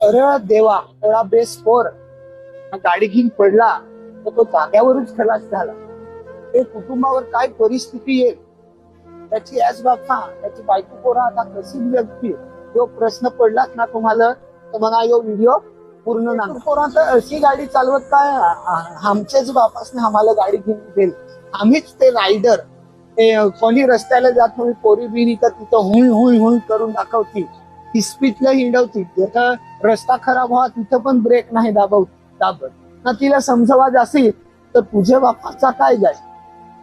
अरे देवा थोडा बेस फोर गाडी घेऊन पडला तर तो जाग्यावरच खलास झाला. ते कुटुंबावर काय परिस्थिती येईल त्याची याच बाबा त्याची बायको पोरा आता कशी व्यक्ती जो प्रश्न पडलाच ना तुम्हाला? तर मग यो व्हिडिओ पूर्ण ना तर अशी गाडी चालवत काय? आमच्याच बापासने आम्हाला गाडी घेऊन देईल आम्हीच ते रायडर ते कोणी रस्त्याला जात नाही पोरी बिरी तर तिथं हुई हुई हुई करून दाखवती इस्पितला हिंडवती. जिथं रस्ता खराब व्हा तिथं पण ब्रेक नाही दाबव दाबत. ना तिला समजवाज असेल तर तुझ्या बापाचा काय जाय?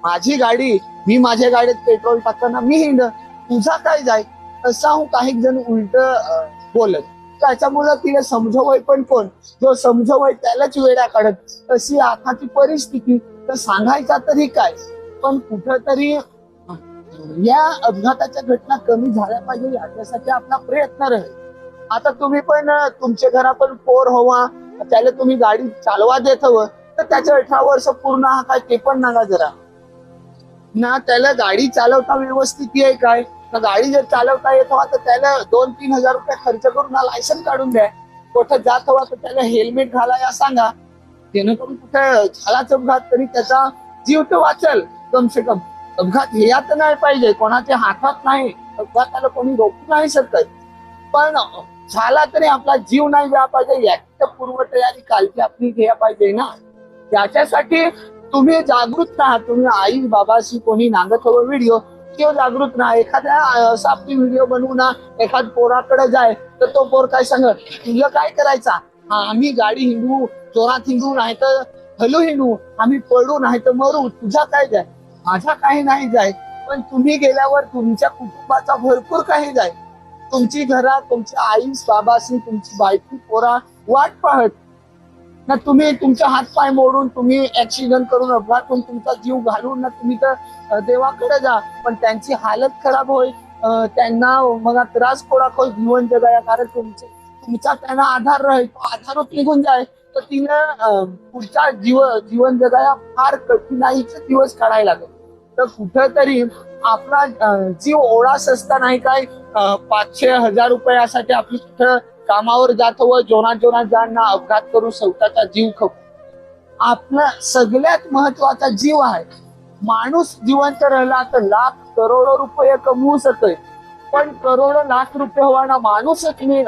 माझी गाडी मी माझ्या गाडीत पेट्रोल टाकताना मी हिंड तुझा काय जाय? असा काही जण उलट बोलत. त्याच्यामुळे तिला समजवय पण कोण? जो समजवय त्यालाच वेळा काढत. तशी आताची परिस्थिती तर सांगायचा तरी काय? पण कुठंतरी या अपघाताच्या घटना कमी झाल्या पाहिजे याच्यासाठी आपला प्रयत्न राहील. आता तुम्ही पण तुमच्या घरा पण पोर हवा त्याला तुम्ही गाडी चालवा देत हवं तर त्याच्या अठरा वर्ष पूर्ण हा काय ते पण नागा जरा. ना त्याला गाडी चालवता व्यवस्थित आहे काय? ना गाडी जर चालवता येत हवा तर त्याला दोन तीन हजार रुपये खर्च करून ना लायसन काढून द्या. कुठं जात हवा तर त्याला हेल्मेट घाला या सांगा. जेणेकरून कुठे झालाच अपघात तरी त्याचा जीव तो वाचल कम से कम. अपघात हे नाही पाहिजे कोणाच्या हातात नाही अपघाताला कोणी रोखू नाही शकत. पण झाला तरी आपला जीव नाही गेला पाहिजे याची पूर्वतयारी पूर्व तयारी कालची आपली घ्या पाहिजे ना. त्याच्यासाठी तुम्ही जागृत राहा तुम्ही आई बाबाशी कोणी नांगत हवं व्हिडिओ किंवा जागृत राहा. एखाद्या अं, आपली व्हिडिओ बनवू ना एखाद पोराकडे जाय तर तो पोर काय सांगत तुझं काय करायचा? हा आम्ही गाडी हिंडू चोरात हिंडू नाही तर हलू हिंडू आम्ही पडू नाही तर मरू तुझा काय जाय माझा काही नाही जाय पण तुम्ही गेल्यावर तुमच्या कुटुंबाचा भरपूर काही जाय. तुमची घरात तुमच्या आई बाबाशी तुमची बायको पोरा वाट पाहत. ना तुम्ही तुमचा हात पाय मोडून तुम्ही ऍक्सिडेंट करून अपघात करून तुमचा जीव घालून ना तुम्ही तर देवाकडे जा. पण त्यांची हालत खराब होईल. त्यांना मग त्रास कोणा खोल जीवन जगाया कारण तुमचे तुमचा त्यांना आधार राहील. तो आधारच निघून जाय तर तिनं पुढचा जीव जीवन जगाया फार कठीणाईचे दिवस काढायला लागेल. तर कुठंतरी आपला जीव ओळास असता नाही काय पाचशे हजार रुपयासाठी आपली कुठं कामावर जात व जोरात जोना जाणना अपघात करून स्वतःचा जीव खप आपला सगळ्यात महत्त्वाचा जीव आहे. माणूस जिवंत राहिला तर लाख करोडो रुपये कमवू शकतोय. पण करोडो लाख रुपये हवा ना माणूसच मी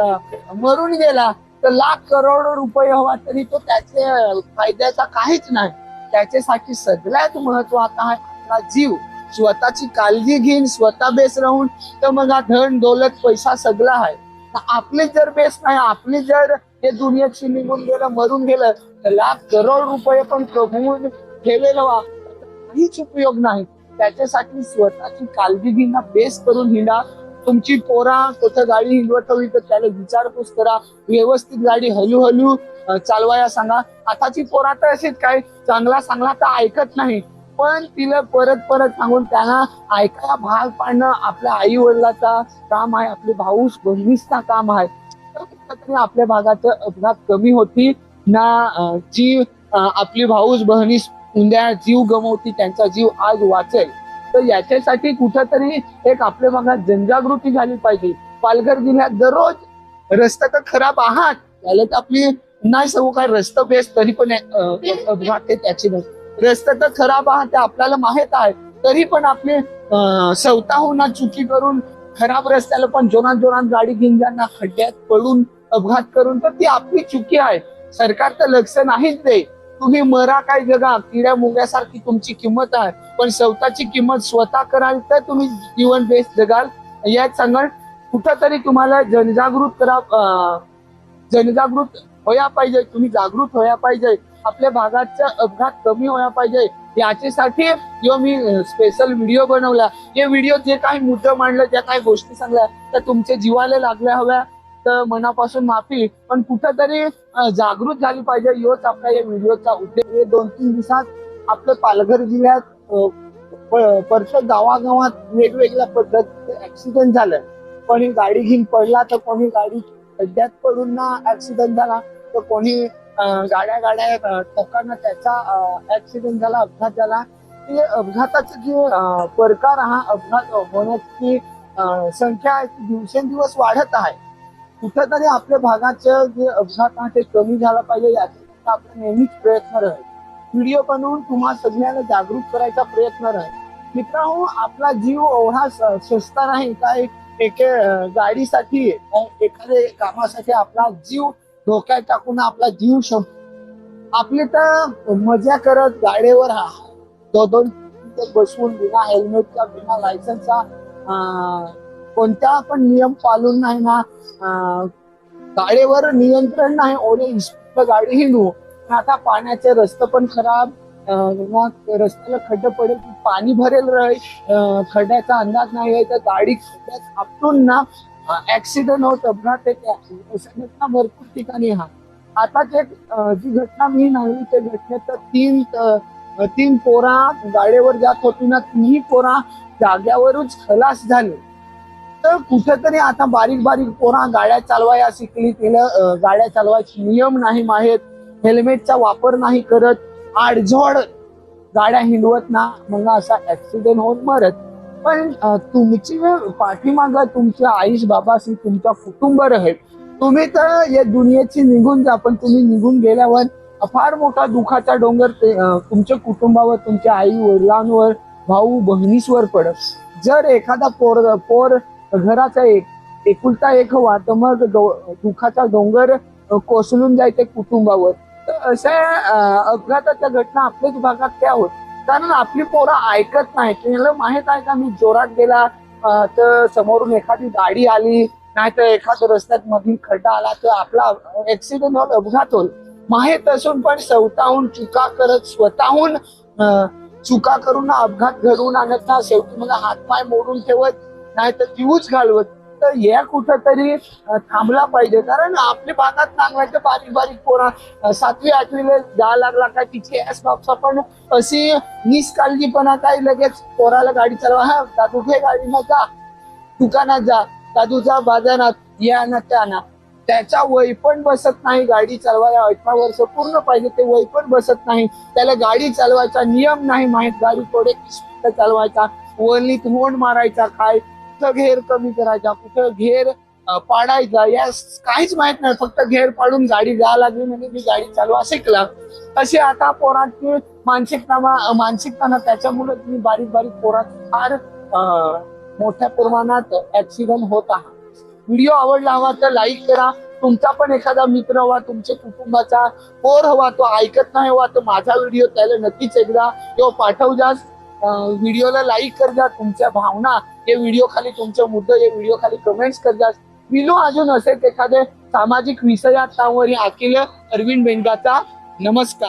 मरून गेला तर लाख करोडो रुपये हवा तरी तो त्याचे फायद्याचा काहीच नाही. त्याच्यासाठी सगळ्यात महत्त्वाचा आहे आपला जीव स्वतःची काळजी घेईन स्वतः बेस राहून तर मग हा धन दौलत पैसा सगळा आहे. आपले आपली जर बेस नाही आपली जर हे दुनियाशी निघून गेलं मरून गेलं तर लाख करोड रुपये पण कमवून ठेवेल व्हा काहीच उपयोग नाही. त्याच्यासाठी स्वतःची काळजी घेणं बेस करून हिंडा. तुमची पोरा कुठं गाडी हिंडवत हवी तर त्याला विचारपूस करा. व्यवस्थित गाडी हळूहळू चालवाया सांगा. आताची पोरा तर असेच काय चांगला चांगला तर ऐकत नाही. पण तिला परत परत सांगून त्यांना ऐकायला भाग पाडणं आपल्या आई वडिलाचा काम आहे आपले भाऊस बहिणीचा काम आहे. तर आपल्या भागाचं अपघात कमी होती. ना जीव जी आपली भाऊस बहिणीस उद्या जीव गमवती त्यांचा जीव आज वाचेल. तर याच्यासाठी कुठंतरी एक आपल्या भागात जनजागृती झाली पाहिजे. पालघर जिल्ह्यात दररोज रस्ता तर खराब आहात. त्याला तर आपली नाही सांगू काय रस्ता बेस तरी पण अपघात आहे त्याची. नसते रस्ता तर खराब आहात ते आपल्याला माहीत आहे. तरी पण आपले अं, स्वतःहून चुकी करून खराब रस्त्याला पण जोरात जोरात गाडी घेऊन ज्यांना खड्ड्यात पडून अपघात करून तर ती आपली चुकी आहे. सरकार तर लक्ष नाहीच दे तुम्ही मरा काय जगा किड्या मुंग्यासारखी तुमची किंमत आहे. पण स्वतःची किंमत स्वतः कराल तर तुम्ही जीवन बेस जगाल. यात सांगाल कुठंतरी तुम्हाला जनजागृत करा जनजागृत होया पाहिजे तुम्ही जागृत होया पाहिजे. आपल्या भागाचा अपघात कमी व्हायला पाहिजे. याच्यासाठी किंवा मी स्पेशल व्हिडिओ बनवला. हे व्हिडिओ जे काही मुद्दे मांडलं ज्या काही गोष्टी सांगल्या त्या तुमच्या जीवाला लागल्या हव्या. तर मनापासून माफी. पण कुठंतरी जागृत झाली पाहिजे योच आपल्या या व्हिडिओचा उद्देश. हे दोन तीन दिवसात आपल्या पालघर जिल्ह्यात अं, प्रत्येक गावागावात वेगवेगळ्या पद्धतीचे ऍक्सिडेंट झालं. कोणी गाडी घेऊन पडला तर कोणी गाडी खड्ड्यात पडून ना ऍक्सिडेंट झाला तर कोणी गाड्या गाड्या अं, त्याचा ऍक्सिडेंट झाला अपघात झाला. ते अपघाताचे जे प्रकार हा अपघात होण्याची संख्या आहे दिवसेंदिवस वाढत आहे. कुठेतरी आपल्या भागाचं जे अपघात आहे ते कमी झाला पाहिजे यासाठी आपण नेहमीच प्रयत्न राहील. व्हिडिओ बनवून तुम्हा सगळ्यांना जागरूक करायचा प्रयत्न राहील. मित्रांनो आपला जीव एवढा स्वस्त नाही काय एके गाडीसाठी एखाद्या कामासाठी आपला जीव धोक्यात टाकून आपला जीव शं आपली तर मजा करत गाडीवर हा. दोन दोन बसवून बिना हेल्मेटचा बिना लायसन्सचा अं, कोणता पण नियम पाळून नाही ना गाडीवर नियंत्रण नाही ओले स्पीड गाडी हिंडू आता पाण्याचे रस्ते पण खराब. मग रस्त्याला खड्ड पडेल पाणी भरेल राहील खड्ड्याचा अंदाज नाही आहे. तर गाडी खड्ड्यात आपटून ना ऍक्सिडेंट होत अपघात घटना भरपूर ठिकाणी हा आता जे जी घटना मी नाही त्या घटनेत तर तीन तीन पोरा गाड्यावर जात होती ना तिन्ही पोरा जाग्यावरच खलास झाले. तर कुठेतरी आता बारीक बारीक पोरा गाड्या चालवायला शिकली तिला गाड्या चालवायचे नियम नाही माहीत हेल्मेटचा वापर नाही करत आडझोड गाड्या हिंडवत ना मग असा ऍक्सिडेंट होऊन मरत. पण तुमची पाठीमाग तुमच्या आईश बाबाशी तुमचा कुटुंब राहील तुम्ही तर या दुनियेची निघून जा पण तुम्ही निघून गेल्यावर फार मोठा दुखाचा डोंगर तुमच्या कुटुंबावर तुमच्या आई वडिलांवर भाऊ बहिणीसवर पडत. जर एखादा पोर पोर घराचा एक एकुलता एक हवा तर मग दुखाचा डोंगर कोसळून जायचे कुटुंबावर तर अशा अपघाताच्या घटना आपल्याच भागात त्या होत. कारण आपली पोरं ऐकत नाही त्याला माहीत आहे का मी जोरात गेला तर समोरून एखादी गाडी आली नाहीतर एखाद्या रस्त्यात मधून खड्डा आला तर आपला ऍक्सिडेंट होईल अपघात होईल माहीत असून पण स्वतःहून चुका करत स्वतःहून चुका करून अपघात घडवून आणत ना शेवटी मला हातपाय मोडून ठेवत नाहीतर जीवच घालवत. तर या कुठंतरी थांबला पाहिजे. कारण आपल्या भागात सांगायचं बारीक बारीक पोरा सातवी आठवीला जा लागला काय तिची ऍस बापसा पण अशी निष्काळजीपणा काय लगेच पोराला गाडी चालवा हा दादू घे गाडी ना जा दुकानात जा दादूचा बाजारात या ना त्या ना. त्याचा वय पण बसत नाही गाडी चालवायला अठरा वर्ष पूर्ण पाहिजे ते वय पण बसत नाही. त्याला गाडी चालवायचा नियम नाही माहीत गाडी थोडे चालवायचा वलीत होंड मारायचा काय कुठं घेर कमी करायचा कुठं घेर पाडायचा या काहीच माहीत नाही फक्त घेर पाडून गाडी जा लागली म्हणजे मी गाडी चालवा शिकला अशी आता पोरांची मानसिकता मानसिकता ना त्याच्यामुळे तुम्ही बारीक बारीक पोरात फार मोठ्या प्रमाणात ऍक्सिडेंट होत आहात. व्हिडिओ आवडला हवा तर लाईक करा. तुमचा पण एखादा मित्र हवा तुमच्या कुटुंबाचा पोर हवा तो ऐकत नाही हवा तर माझा व्हिडिओ त्याला नक्कीच एकदा किंवा पाठव जा व्हिडिओला लाईक कर जा तुमच्या भावना या व्हिडिओ खाली तुमचे मुद्दे हे व्हिडिओ खाली कमेंट्स करजा. विनो अजून असेल एखादे सामाजिक विषयात त्यावर अखिल अरविंद बेंगाचा. नमस्कार.